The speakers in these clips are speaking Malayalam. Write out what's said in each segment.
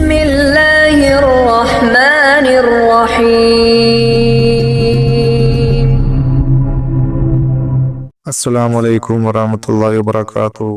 بسم الله الرحمن الرحيم അസ്സലാമു അലൈക്കും വറഹമത്തല്ലാഹി വബറകാത്തു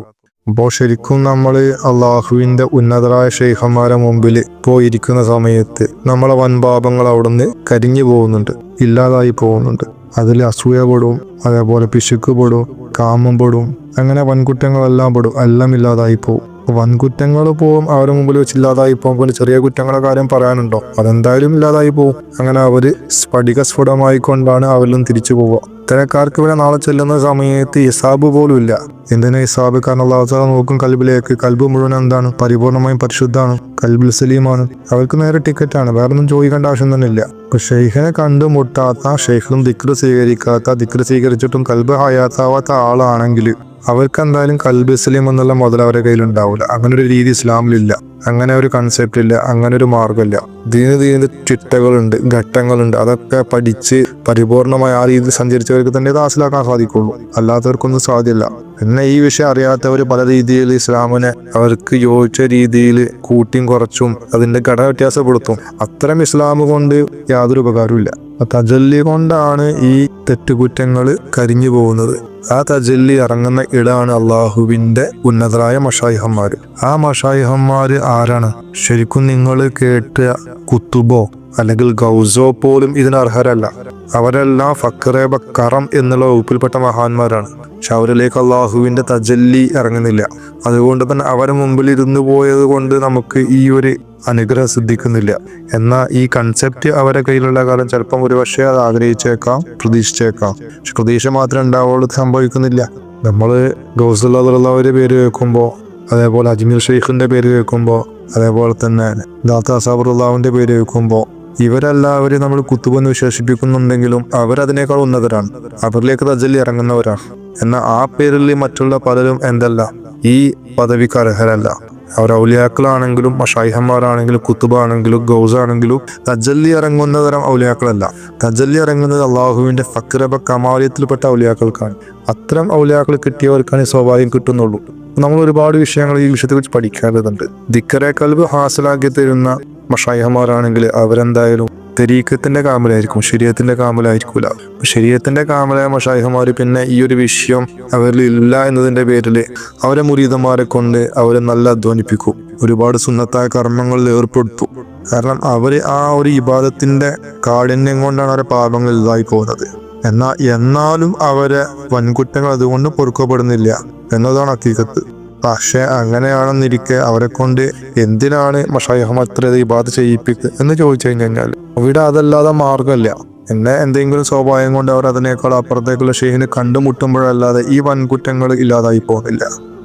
അപ്പോൾ ശരിക്കും നമ്മൾ അള്ളാഹുവിന്റെ ഉന്നതരായ ഷെയ്ഖന്മാരെ മുമ്പിൽ പോയിരിക്കുന്ന സമയത്ത് നമ്മളെ വൻപാപങ്ങൾ അവിടുന്ന് കരിഞ്ഞു പോകുന്നുണ്ട് ഇല്ലാതായി പോകുന്നുണ്ട് അതിൽ അസൂയ പെടും അതേപോലെ പിശുക്ക് പെടും കാമം പെടും അങ്ങനെ വൻകുറ്റങ്ങളെല്ലാം പെടും എല്ലാം ഇല്ലാതായി പോകും വൻകുറ്റങ്ങൾ പോവും അവരുടെ മുമ്പിൽ വെച്ച് ഇല്ലാതായി പോകും പിന്നെ ചെറിയ കുറ്റങ്ങളുടെ കാര്യം പറയാനുണ്ടോ? അതെന്തായാലും ഇല്ലാതായി പോകും അങ്ങനെ അവർ സ്ഫടിക സ്ഫുടമായിക്കൊണ്ടാണ് അവരിലും തിരിച്ചു പോവുക. ഇത്തരക്കാർക്ക് ഇവിടെ നാളെ ചെല്ലുന്ന സമയത്ത് ഹിസാബ് പോലും ഇല്ല. എന്തിനാ ഹിസാബ്? കാരണം അള്ളാഹുസാല നോക്കും കൽബിലേക്ക്. കൽബ് മുഴുവൻ എന്താണ്? പരിപൂർണമായും പരിശുദ്ധമാണ്. കൽബിൽ സലീമാണ്. അവർക്ക് നേരെ ടിക്കറ്റാണ്. വേറെ ഒന്നും ചോദിക്കേണ്ട ആവശ്യം തന്നെ ഇല്ല ഇപ്പൊ ഷെയ്ഖിനെ കണ്ടുമുട്ടാത്ത ഷെയ്ഖിനും ദിക്ർ സ്വീകരിക്കാത്ത ദിക്ർ സ്വീകരിച്ചിട്ടും കൽബ് ഹയാത്താവാത്ത ആളാണെങ്കിൽ അവർക്ക് എന്തായാലും കൽബ് സലീം എന്നുള്ള മുതൽ അവരുടെ കയ്യിൽ ഉണ്ടാവില്ല അങ്ങനെ ഒരു രീതി ഇസ്ലാമിലില്ല. അങ്ങനെ ഒരു കൺസെപ്റ്റ് ഇല്ല. അങ്ങനെ ഒരു മാർഗമില്ല ദീന് ദീന് ചിട്ടകളുണ്ട് ഘട്ടങ്ങളുണ്ട്. അതൊക്കെ പഠിച്ച് പരിപൂർണമായി ആ രീതിയിൽ സഞ്ചരിച്ചവർക്ക് തന്നെ ഇത് ഹാസിലാക്കാൻ സാധിക്കുള്ളൂ. അല്ലാത്തവർക്കൊന്നും സാധ്യമല്ല. പിന്നെ ഈ വിഷയം അറിയാത്തവർ പല രീതിയിൽ ഇസ്ലാമിനെ അവർക്ക് യോജിച്ച രീതിയിൽ കൂട്ടിയും കുറച്ചും അതിന്റെ ഘടന വ്യത്യാസപ്പെടുത്തും. അത്തരം ഇസ്ലാം കൊണ്ട് യാതൊരു ഉപകാരവും തജല്ലി കൊണ്ടാണ് ഈ തെറ്റുകുറ്റങ്ങൾ കരിഞ്ഞു പോകുന്നത്. ആ തജല്ലി ഇറങ്ങുന്ന ഇടാണ് അള്ളാഹുവിന്റെ ഉന്നതരായ മഷായിഹന്മാര്. ആ മഷായിഹന്മാര് ആരാണ്? ശരിക്കും നിങ്ങൾ കേട്ട കുത്തുബോ അല്ലെങ്കിൽ ഗൗസോ പോലും ഇതിന് അർഹരല്ല അവരെല്ലാം ഫക്രേബ കറം എന്നുള്ള വകുപ്പിൽപ്പെട്ട മഹാന്മാരാണ്. പക്ഷെ അവരിലേക്ക് അള്ളാഹുവിന്റെ തജല്ലി ഇറങ്ങുന്നില്ല. അതുകൊണ്ട് തന്നെ അവരെ മുമ്പിൽ ഇരുന്നു പോയത് കൊണ്ട് നമുക്ക് ഈ ഒരു അനുഗ്രഹം സിദ്ധിക്കുന്നില്ല. എന്നാൽ ഈ കൺസെപ്റ്റ് അവരെ കയ്യിലുള്ള കാലം ചിലപ്പം ഒരുപക്ഷെ അത് ആഗ്രഹിച്ചേക്കാം പ്രതീക്ഷിച്ചേക്കാം. പക്ഷെ പ്രതീക്ഷ മാത്രമേ ഉണ്ടാവുള്ളൂ സംഭവിക്കുന്നില്ല. നമ്മൾ ഗൗസുള്ളവരുടെ പേര് കേൾക്കുമ്പോൾ അതേപോലെ അജ്മീർ ഷെയ്ഖിന്റെ പേര് കേൾക്കുമ്പോൾ അതേപോലെ തന്നെ ദാത്ത അസാബുറുല്ലാവിന്റെ പേര് കേൾക്കുമ്പോൾ ഇവരെല്ലാവരും നമ്മൾ കുത്തുവെന്ന് വിശേഷിപ്പിക്കുന്നുണ്ടെങ്കിലും അവരതിനേക്കാൾ ഉന്നതരാണ്. അവരിലേക്ക് റജൽ ഇറങ്ങുന്നവരാണ് എന്നാൽ ആ പേരിൽ മറ്റുള്ള പലരും എന്തല്ല ഈ പദവിക്ക് അർഹരല്ല അവർ ഔലിയാക്കളാണെങ്കിലും മഷായിഹന്മാരാണെങ്കിലും കുത്തുബാണെങ്കിലും ഗൗസാണെങ്കിലും തജല്ലി ഇറങ്ങുന്ന തരം ഔലിയാക്കളല്ല. തജല്ലി ഇറങ്ങുന്നത് അള്ളാഹുവിന്റെ ഫക്രബ കമാലിയത്തിൽപ്പെട്ട ഔലിയാക്കൾക്കാണ്. അത്തരം ഔലിയാക്കൾ കിട്ടിയവർക്കാണ് സ്വാഭാവികം കിട്ടുന്നുള്ളൂ. നമ്മൾ ഒരുപാട് വിഷയങ്ങൾ ഈ വിഷയത്തെക്കുറിച്ച് പഠിക്കേണ്ടതുണ്ട്. ദിക്കറെ കൽബ് ഹാസലാക്കി തരുന്ന മഷായിഹന്മാരാണെങ്കിൽ അവരെന്തായാലും തെരീക്കത്തിന്റെ കാമലായിരിക്കും ശരീരത്തിന്റെ കാമലായിരിക്കൂല ശരീരത്തിന്റെ കാമലായ മഷായിഹമാര് പിന്നെ ഈ ഒരു വിഷയം അവരിൽ ഇല്ല എന്നതിന്റെ പേരിൽ അവരെ മുരീതന്മാരെ കൊണ്ട് അവരെ നല്ല അധ്വാനിപ്പിക്കും. ഒരുപാട് സുന്നത്തായ കർമ്മങ്ങളിൽ ഏർപ്പെടുത്തും. കാരണം അവർ ആ ഒരു ഇബാദത്തിന്റെ കാഠിന്യം കൊണ്ടാണ് അവരെ പാപങ്ങൾ ഇതായി പോകുന്നത്. എന്നാൽ എന്നാലും അവരെ വൻകുറ്റങ്ങൾ അതുകൊണ്ട് പൊറുക്കപ്പെടുന്നില്ല എന്നതാണ് ഹക്കീക്കത്ത് പക്ഷെ അങ്ങനെയാണെന്നിരിക്കെ അവരെ കൊണ്ട് എന്തിനാണ് മഷായിഹം അത്ര ഇബാദ് ചെയ്യിപ്പിക്കുക എന്ന് ചോദിച്ചു കഴിഞ്ഞാൽ ഇവിടെ അതല്ലാതെ മാർഗമല്ല എന്നെ എന്തെങ്കിലും സ്വാഭാവികം കൊണ്ട് അവർ അതിനേക്കാൾ അപ്പുറത്തേക്കുള്ള ഷെയ്ഹിന് കണ്ടുമുട്ടുമ്പോഴല്ലാതെ ഈ വൻകുറ്റങ്ങൾ ഇല്ലാതായി പോകുന്നില്ല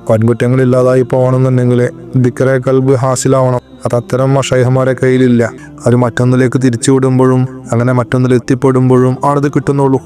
വൻകുറ്റങ്ങൾ ഇല്ലാതായി പോകണമെന്നുണ്ടെങ്കിൽ ദിക്കറെ കൽബ് ഹാസിലാവണം. അത് അത്തരം മഷൈഹന്മാരെ കയ്യിലില്ല. അത് മറ്റൊന്നിലേക്ക് തിരിച്ചു വിടുമ്പോഴും അങ്ങനെ മറ്റൊന്നിൽ എത്തിപ്പെടുമ്പോഴും ആണത് കിട്ടുന്നുള്ളൂ.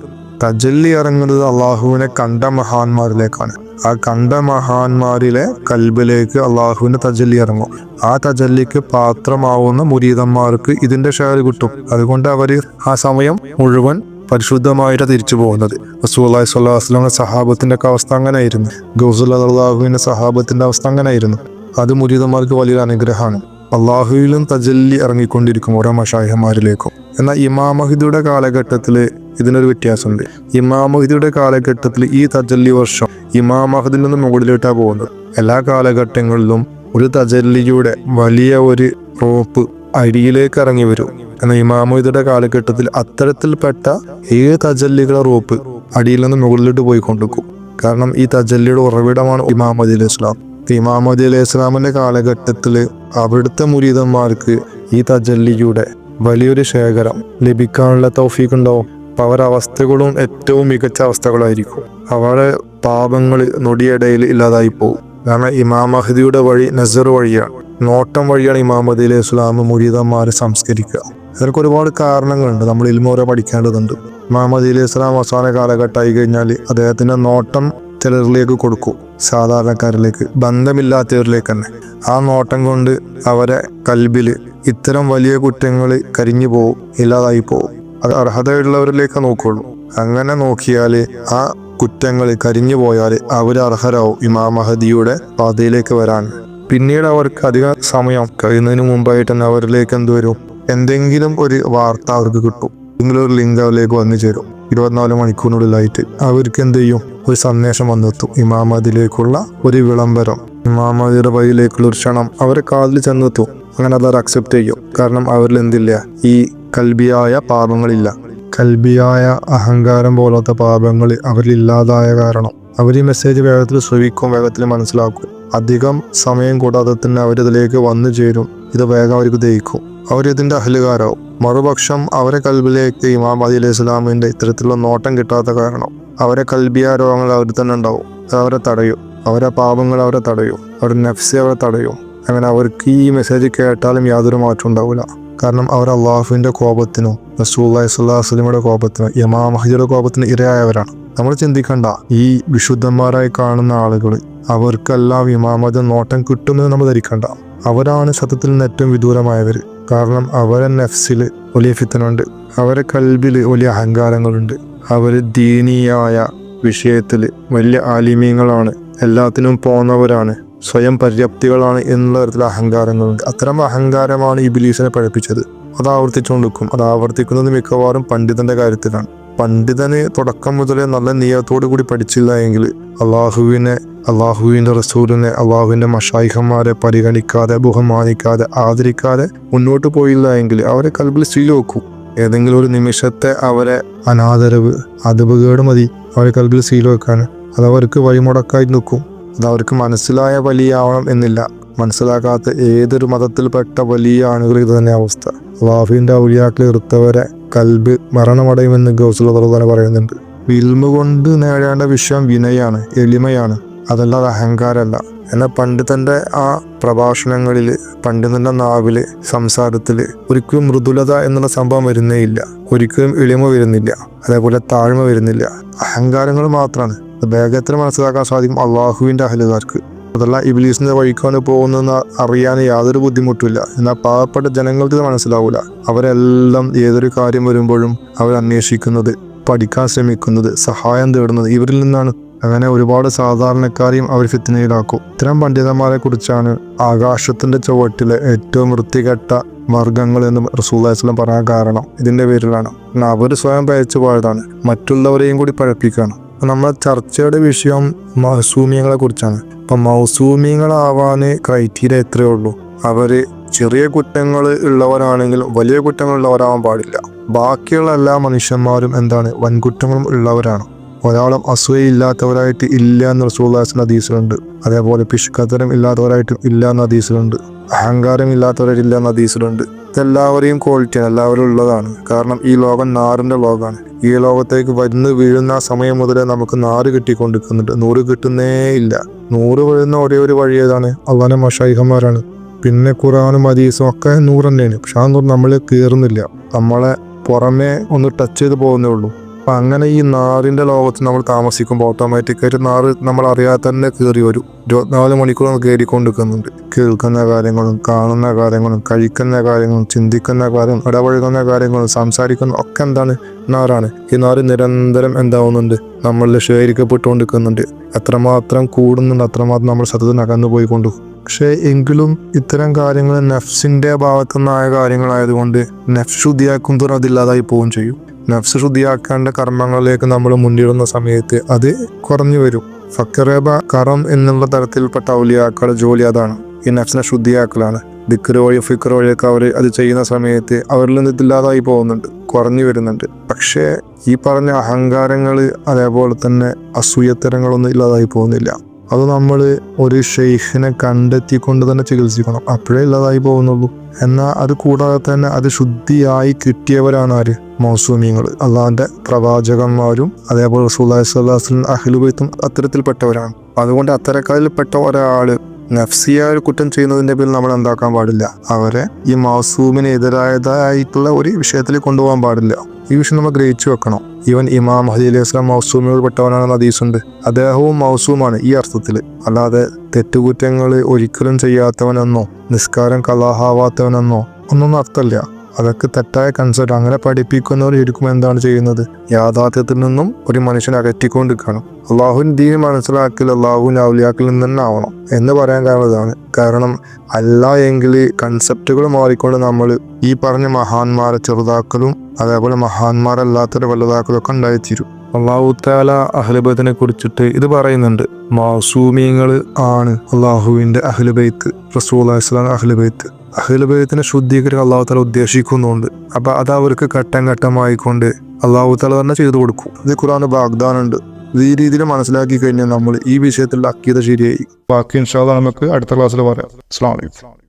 തജല്ലി ഇറങ്ങുന്നത് അള്ളാഹുവിനെ കണ്ട മഹാന്മാരിലേക്കാണ്. ആ കണ്ട മഹാന്മാരിലെ കൽബിലേക്ക് അള്ളാഹുവിന്റെ തജല്ലി ഇറങ്ങും. ആ തജല്ലിക്ക് പാത്രമാവുന്ന മുരീതന്മാർക്ക് ഇതിന്റെ ഷെയർ കിട്ടും. അതുകൊണ്ട് അവർ ആ സമയം മുഴുവൻ പരിശുദ്ധമായിട്ട് തിരിച്ചു പോകുന്നത്. റസൂല്ലാഹി സ്വല്ലാ സഹാബത്തിന്റെ ഒക്കെ അവസ്ഥ അങ്ങനെയായിരുന്നു. ഗൗസുല്ലാഹുവിന്റെ സഹാബത്തിന്റെ അവസ്ഥ അങ്ങനെയായിരുന്നു. അത് മുരീതന്മാർക്ക് വലിയൊരു അനുഗ്രഹമാണ്. അള്ളാഹുവിലും തജല്ലി ഇറങ്ങിക്കൊണ്ടിരിക്കും ഓരോ മഷാഹിമാരിലേക്കും എന്നാൽ ഇമാം മഹിദിയുടെ കാലഘട്ടത്തിൽ ഇതിനൊരു വ്യത്യാസമുണ്ട്. ഇമാം മഹിദിയുടെ കാലഘട്ടത്തിൽ ഈ തജല്ലി വർഷം ഇമാം മഹദിൽ നിന്ന് മുകളിലോട്ടാണ് പോകുന്നത്. എല്ലാ കാലഘട്ടങ്ങളിലും ഒരു തജല്ലിയുടെ വലിയ ഒരു റോപ്പ് അടിയിലേക്ക് ഇറങ്ങി വരും. എന്നാൽ ഇമാം മഹിദിയുടെ കാലഘട്ടത്തിൽ അത്തരത്തിൽപ്പെട്ട ഏത് തജല്ലികളെ റോപ്പ് അടിയിൽ നിന്ന് മുകളിലോട്ട് പോയിക്കൊണ്ടിരിക്കും. കാരണം ഈ തജല്ലിയുടെ ഉറവിടമാണ് ഇമാം മദി അലൈഹി ഇസ്ലാം ഇമാം മദി അലൈഹി ഇസ്ലാമിന്റെ കാലഘട്ടത്തിൽ അവിടുത്തെ മുരീതന്മാർക്ക് ഈ തജല്ലിയുടെ വലിയൊരു ശേഖരം ലഭിക്കാനുള്ള തൗഫീഖ് ഉണ്ടാവും അപ്പൊ അവരുടെ അവസ്ഥകളും ഏറ്റവും മികച്ച അവസ്ഥകളായിരിക്കും. അവരുടെ പാപങ്ങൾ നൊടിയിടയിൽ ഇല്ലാതായി പോകും കാരണം ഇമാം മഹദിയുടെ വഴി നസർ വഴിയാണ്. നോട്ടം വഴിയാണ് ഇമാം മഹദി അലൈഹി ഇസ്ലാം മുരീതന്മാരെ സംസ്കരിക്കുക. അതിനൊക്കെ ഒരുപാട് കാരണങ്ങളുണ്ട്. നമ്മൾ ഇൽമോറെ പഠിക്കേണ്ടതുണ്ട്. ഇമാം മഹദി അലൈഹി ഇസ്ലാം അവസാന കാലഘട്ടമായി കഴിഞ്ഞാൽ അദ്ദേഹത്തിന്റെ നോട്ടം ചിലരിലേക്ക് കൊടുക്കും. സാധാരണക്കാരിലേക്ക് ബന്ധമില്ലാത്തവരിലേക്ക് തന്നെ ആ നോട്ടം കൊണ്ട് അവരെ കൽബിൽ ഇത്തരം വലിയ കുറ്റങ്ങൾ കരിഞ്ഞു പോവും ഇല്ലാതായി പോവും. അത് അർഹതയുള്ളവരിലേക്ക് നോക്കുള്ളൂ. അങ്ങനെ നോക്കിയാൽ ആ കുറ്റങ്ങൾ കരിഞ്ഞു പോയാൽ അവർ അർഹരാവും ഇമാം മഹദിയുടെ പാതയിലേക്ക് വരാൻ. പിന്നീട് അവർക്ക് അധിക സമയം കഴിയുന്നതിന് മുമ്പായിട്ട് തന്നെ അവരിലേക്ക് എന്ത് വരും എന്തെങ്കിലും ഒരു വാർത്ത അവർക്ക് കിട്ടും. ഒരു ലിങ്ക് അവരിലേക്ക് വന്നു ചേരും. ഇരുപത്തിനാല് മണിക്കൂറിനുള്ളിലായിട്ട് അവർക്ക് എന്ത് ചെയ്യും? ഒരു സന്ദേശം വന്നെത്തും. ഇമാമതിലേക്കുള്ള ഒരു വിളംബരം. ഇമാമതിയുടെ വഴിയിലേക്കുള്ള ഒരു ക്ഷണം അവരെ കാതിൽ ചെന്നെത്തും. അങ്ങനെ അത് അക്സെപ്റ്റ് ചെയ്യും. കാരണം അവരിൽ എന്തില്ല? ഈ കൽബിയായ പാപങ്ങളില്ല. കൽബിയായ അഹങ്കാരം പോലത്തെ പാപങ്ങൾ അവരിൽ ഇല്ലാതായ കാരണം. അവർ ഈ മെസ്സേജ് വേഗത്തിൽ ശ്രവിക്കും വേഗത്തിൽ മനസ്സിലാക്കും. അധികം സമയം കൂടാതെ തന്നെ അവരിതിലേക്ക് വന്നു ചേരും. ഇത് വേഗം അവർക്ക് ദഹിക്കും. അവരിതിന്റെ അഹലുകാരോ മറുപക്ഷം അവരെ കൽബിലേക്ക് ഇമാം അലി അലൈഹി ഇസ്ലാമിന്റെ ഇത്തരത്തിലുള്ള നോട്ടം കിട്ടാത്ത കാരണം അവരെ കൽബിയ രോഗങ്ങൾ അവർ തന്നെ ഉണ്ടാവും. അത് അവരെ തടയും. അവരെ പാപങ്ങൾ അവരെ തടയും. അവരുടെ നഫ്സി അവരെ തടയും. അങ്ങനെ അവർക്ക് ഈ മെസ്സേജ് കേട്ടാലും യാതൊരു മാറ്റം ഉണ്ടാവില്ല. കാരണം അവർ അള്ളാഹുവിന്റെ കോപത്തിനോ റസൂല്ലാഹി സ്വല്ലാസ്ലിമയുടെ കോപത്തിനോ ഇമാം ഹജിയുടെ കോപത്തിനോ ഇരയായവരാണ്. നമ്മൾ ചിന്തിക്കണ്ട. ഈ വിശുദ്ധന്മാരായി കാണുന്ന ആളുകൾ അവർക്കെല്ലാം ഇമാമത നോട്ടം കിട്ടുമെന്ന് നമ്മൾ ധരിക്കണ്ട. അവരാണ് സത്യത്തിൽ നിന്ന് ഏറ്റവും വിദൂരമായവർ കാരണം അവരെ നഫ്സിൽ വലിയ ഫിത്തനുണ്ട് അവരെ കൽബിൽ വലിയ അഹങ്കാരങ്ങളുണ്ട്. അവർ ദീനീയായ വിഷയത്തിൽ വലിയ ആലിമീങ്ങളാണ്. എല്ലാത്തിനും പോന്നവരാണ്. സ്വയം പര്യാപ്തികളാണ് എന്നുള്ള തരത്തിൽ അഹങ്കാരങ്ങളുണ്ട്. അത്തരം അഹങ്കാരമാണ് ഈ ബിലീസിനെ പഠിപ്പിച്ചത്. അത് ആവർത്തിച്ചുകൊണ്ടിരിക്കും അത് ആവർത്തിക്കുന്നത് മിക്കവാറും പണ്ഡിതന്റെ കാര്യത്തിലാണ്. പണ്ഡിതന് തുടക്കം മുതലേ നല്ല നിയമത്തോടു കൂടി പഠിച്ചില്ല എങ്കിൽ അള്ളാഹുവിനെ അള്ളാഹുവിന്റെ റസൂലിനെ അള്ളാഹുവിന്റെ മഷായിഹന്മാരെ പരിഗണിക്കാതെ ബഹുമാനിക്കാതെ ആദരിക്കാതെ മുന്നോട്ട് പോയില്ല എങ്കിൽ അവരെ കൽബിൽ ശീലോക്കും ഏതെങ്കിലും ഒരു നിമിഷത്തെ അവരെ അനാദരവ് അതുപകേട് മതി അവരെ കൽബിൽ ശീലവെക്കാൻ അത് അവർക്ക് വഴിമുടക്കായി നിൽക്കും. അത് അവർക്ക് മനസ്സിലായ വലിയാവണം എന്നില്ല. മനസ്സിലാക്കാത്ത ഏതൊരു മതത്തിൽപ്പെട്ട വലിയ ആളുകൾ ഇത് തന്നെ അവസ്ഥ. വാഫിന്റെ ഔലിയാക്കൾ ഇറുത്തവരെ കൽബ് മരണമടയുമെന്ന് ഗൗസുള്ള പറയുന്നുണ്ട്. വിൽമ കൊണ്ട് നേടേണ്ട വിഷയം വിനയാണ് എളിമയാണ് അതല്ലാതെ അഹങ്കാരമല്ല. എന്നാൽ പണ്ഡിതന്റെ ആ പ്രഭാഷണങ്ങളിൽ പണ്ഡിതന്റെ നാവിൽ സംസാരത്തിൽ ഒരിക്കലും മൃദുലത എന്നുള്ള സംഭവം വരുന്നേ ഇല്ല ഒരിക്കലും എളിമ വരുന്നില്ല അതേപോലെ താഴ്മ വരുന്നില്ല. അഹങ്കാരങ്ങൾ മാത്രമാണ്. വേഗത്തിൽ മനസ്സിലാക്കാൻ സാധിക്കും അള്ളാഹുവിന്റെ അഹലുകാർക്ക്. അതല്ല ഇബിലീസിന്റെ വഴിക്കാണ് പോകുന്നതെന്ന് അറിയാൻ യാതൊരു ബുദ്ധിമുട്ടില്ല എന്നാൽ പാവപ്പെട്ട ജനങ്ങൾക്ക് ഇത് മനസ്സിലാവില്ല അവരെല്ലാം ഏതൊരു കാര്യം വരുമ്പോഴും അവർ അന്വേഷിക്കുന്നത് പഠിക്കാൻ ശ്രമിക്കുന്നത് സഹായം തേടുന്നത് ഇവരിൽ നിന്നാണ്. അങ്ങനെ ഒരുപാട് സാധാരണക്കാരെയും അവർ ഫിത്തിനയിലാക്കും. ഇത്തരം പണ്ഡിതന്മാരെ കുറിച്ചാണ് ആകാശത്തിന്റെ ചുവട്ടിലെ ഏറ്റവും വൃത്തികെട്ട വർഗങ്ങൾ എന്ന് റസൂല്ലാസ്ലം പറയാൻ കാരണം. ഇതിന്റെ പേരിലാണ്. അവർ സ്വയം പയച്ചു പോയതാണ്. മറ്റുള്ളവരെയും കൂടി പഴപ്പിക്കുകയാണ്. നമ്മളെ ചർച്ചയുടെ വിഷയം മൗസൂമിയങ്ങളെ കുറിച്ചാണ്. അപ്പൊ മൗസൂമിയങ്ങളാവാന് ക്രൈറ്റീരിയ എത്രയേ ഉള്ളൂ? അവർ ചെറിയ കുറ്റങ്ങൾ ഉള്ളവരാണെങ്കിൽ വലിയ കുറ്റങ്ങൾ ഉള്ളവരാവാൻ പാടില്ല. ബാക്കിയുള്ള എല്ലാ മനുഷ്യന്മാരും എന്താണ്? വൻകുറ്റങ്ങളും ഉള്ളവരാണ്. ഒരാളും അസൂയയില്ലാത്തവരായിട്ട് ഇല്ല എന്ന് റസൂല്ലാസിന് ഹദീസിലുണ്ട്. അതേപോലെ പിഷ്കത്തരം ഇല്ലാത്തവരായിട്ടും ഇല്ല എന്ന് ഹദീസിലുണ്ട്. അഹങ്കാരം ഇല്ലാത്തവരായിട്ടില്ല എന്ന് ഹദീസിലുണ്ട്. ഇതെല്ലാവരെയും ക്വാളിറ്റിയാണ് എല്ലാവരും ഉള്ളതാണ്. കാരണം ഈ ലോകം നാറിന്റെ ലോകമാണ്. ഈ ലോകത്തേക്ക് വന്ന് വീഴുന്ന സമയം മുതലേ നമുക്ക് നാറ് കിട്ടിക്കൊണ്ടിരിക്കുന്നുണ്ട്. നൂറ് കിട്ടുന്നേ ഇല്ല. നൂറ് വീഴുന്ന ഒരേ ഒരു വഴി ഏതാണ്? അള്ളാനെ മഷായിഹന്മാരാണ്. പിന്നെ ഖുറാനും ഹദീസും ഒക്കെ നൂറ് തന്നെയാണ്. പക്ഷെ ആ നൂറ് നമ്മൾ കയറുന്നില്ല നമ്മളെ പുറമേ ഒന്ന് ടച്ച് ചെയ്ത് പോകുന്നേ ഉള്ളൂ. അപ്പൊ അങ്ങനെ ഈ നാറിന്റെ ലോകത്ത് നമ്മൾ താമസിക്കുമ്പോൾ ഓട്ടോമാറ്റിക്കായിട്ട് നാറ് നമ്മൾ അറിയാതെ തന്നെ കയറി വരും. ഇരുപത്തിനാല് മണിക്കൂർ നമ്മൾ കയറിക്കൊണ്ടിരിക്കുന്നുണ്ട്. കേൾക്കുന്ന കാര്യങ്ങളും കാണുന്ന കാര്യങ്ങളും കഴിക്കുന്ന കാര്യങ്ങളും ചിന്തിക്കുന്ന കാര്യങ്ങളും ഇടപഴകുന്ന കാര്യങ്ങളും സംസാരിക്കുന്ന ഒക്കെ എന്താണ്? നാറാണ്. ഈ നാറ് നിരന്തരം എന്താവുന്നുണ്ട്? നമ്മളിൽ ശേഖരിക്കപ്പെട്ടുകൊണ്ടിരിക്കുന്നുണ്ട്. എത്രമാത്രം കൂടുന്നുണ്ട് അത്രമാത്രം നമ്മൾ സത്യത്തിന് അകന്നു പോയിക്കൊണ്ടു. പക്ഷേ എങ്കിലും ഇത്തരം കാര്യങ്ങൾ നഫ്സിന്റെ ഭാഗത്തുനിന്നായ കാര്യങ്ങളായതുകൊണ്ട് നഫ്സ് ശുദ്ധിയാക്കും തോറും അതില്ലാതായി പോവുകയും ചെയ്യും. നഫ്സ് ശുദ്ധിയാക്കേണ്ട കർമ്മങ്ങളിലേക്ക് നമ്മൾ മുന്നിടുന്ന സമയത്ത് അത് കുറഞ്ഞു വരും. ഫക്കറേബ കറം എന്നുള്ള തരത്തിൽപ്പെട്ട ഔലിയാക്കളുടെ ജോലി അതാണ്. ഈ നഫ്സിനെ ശുദ്ധിയാക്കലാണ്. ദിക്കറ് വഴി ഫിക്കർ വഴിയൊക്കെ അവർ അത് ചെയ്യുന്ന സമയത്ത് അവരിൽ നിന്ന് ഇതില്ലാതായി പോകുന്നുണ്ട് കുറഞ്ഞു വരുന്നുണ്ട്. പക്ഷേ ഈ പറഞ്ഞ അഹങ്കാരങ്ങൾ അതേപോലെ തന്നെ അസൂയത്തരങ്ങളൊന്നും ഇല്ലാതായി പോകുന്നില്ല. അത് നമ്മൾ ഒരു ഷെയ്ഖിനെ കണ്ടെത്തിക്കൊണ്ട് തന്നെ ചികിത്സിക്കണം. അപ്പോഴേ ഇല്ലാതായി പോകുന്നുള്ളൂ. എന്നാൽ അത് കൂടാതെ തന്നെ അത് ശുദ്ധിയായി കിട്ടിയവരാണ് ആര്? മൗസൂമിയങ്ങൾ. അള്ളാഹിന്റെ പ്രവാചകന്മാരും അതേപോലെ സുല്ലാസ്ലാസ്ലും അഖിലുബൈത്തും അത്തരത്തിൽപ്പെട്ടവരാണ്. അതുകൊണ്ട് അത്തരക്കാരിൽപ്പെട്ട ഒരാൾ നഫ്സിയ ഒരു കുറ്റം ചെയ്യുന്നതിന്റെ പേരിൽ നമ്മൾ എന്താക്കാൻ പാടില്ല. അവരെ ഈ മൗസൂമിന് എതിരായതായിട്ടുള്ള ഒരു വിഷയത്തിൽ കൊണ്ടുപോകാൻ പാടില്ല. ഈ വിഷയം നമ്മൾ ഗ്രഹിച്ചു വെക്കണം. ഇവൻ ഇമാം ഹദി അലൈഹി സ്വലാം മൗസൂമിനോട് പെട്ടവനാണെന്ന് ഹദീസുണ്ട്. അദ്ദേഹവും മൗസൂമാണ് ഈ അർത്ഥത്തിൽ അല്ലാതെ തെറ്റുകുറ്റങ്ങൾ ഒരിക്കലും ചെയ്യാത്തവനെന്നോ നിസ്കാരം കലാഹാവാത്തവനെന്നോ ഒന്നൊന്നും അർത്ഥമില്ല. അതൊക്കെ തെറ്റായ കൺസെപ്റ്റ് അങ്ങനെ പഠിപ്പിക്കുന്നവർ ശരിക്കും എന്താണ് ചെയ്യുന്നത്? യാഥാർത്ഥ്യത്തിൽ നിന്നും ഒരു മനുഷ്യനെ അകറ്റിക്കൊണ്ടിരിക്കണം അള്ളാഹുൻ ദീൻ മനസ്സിലാക്കൽ അള്ളാഹുവിൻ ഔലിയാക്കിൽ നിന്ന് തന്നെ ആവണം എന്ന് പറയാൻ കാരണം ഇതാണ്. കാരണം അല്ല എങ്കിൽ കൺസെപ്റ്റുകൾ മാറിക്കൊണ്ട് നമ്മൾ ഈ പറഞ്ഞ മഹാന്മാരെ ചെറുതാക്കലും അതേപോലെ മഹാന്മാരല്ലാത്തൊരു വലുതാക്കലും ഒക്കെ ഉണ്ടായിത്തീരും. അള്ളാഹു താല അഹ്ലബത്തിനെ കുറിച്ചിട്ട് ഇത് പറയുന്നുണ്ട്. മാസൂമിയങ്ങൾ ആണ് അള്ളാഹുവിന്റെ അഹ്ലുബൈത്ത് റസൂൽ അഹ്ലുബൈത്ത്. അഹ്ലുബൈത്തിനെ ശുദ്ധീകരിക്കാൻ അള്ളാഹു താല ഉദ്ദേശിക്കുന്നുണ്ട്. അപ്പൊ അത് അവർക്ക് ഘട്ടം ഘട്ടമായിക്കൊണ്ട് അള്ളാഹു താല തന്നെ ചെയ്തു കൊടുക്കും. ഇത് ഖുറാൻ ബാഗ്ദാനുണ്ട് ഈ രീതിയിൽ മനസ്സിലാക്കി കഴിഞ്ഞാൽ നമ്മൾ ഈ വിഷയത്തിൽ അക്കീത ശരിയായി. ബാക്കി ഇൻഷാല്ല നമുക്ക് അടുത്ത ക്ലാസ്സിൽ പറയാം. അസ്സാം വലൈക്കും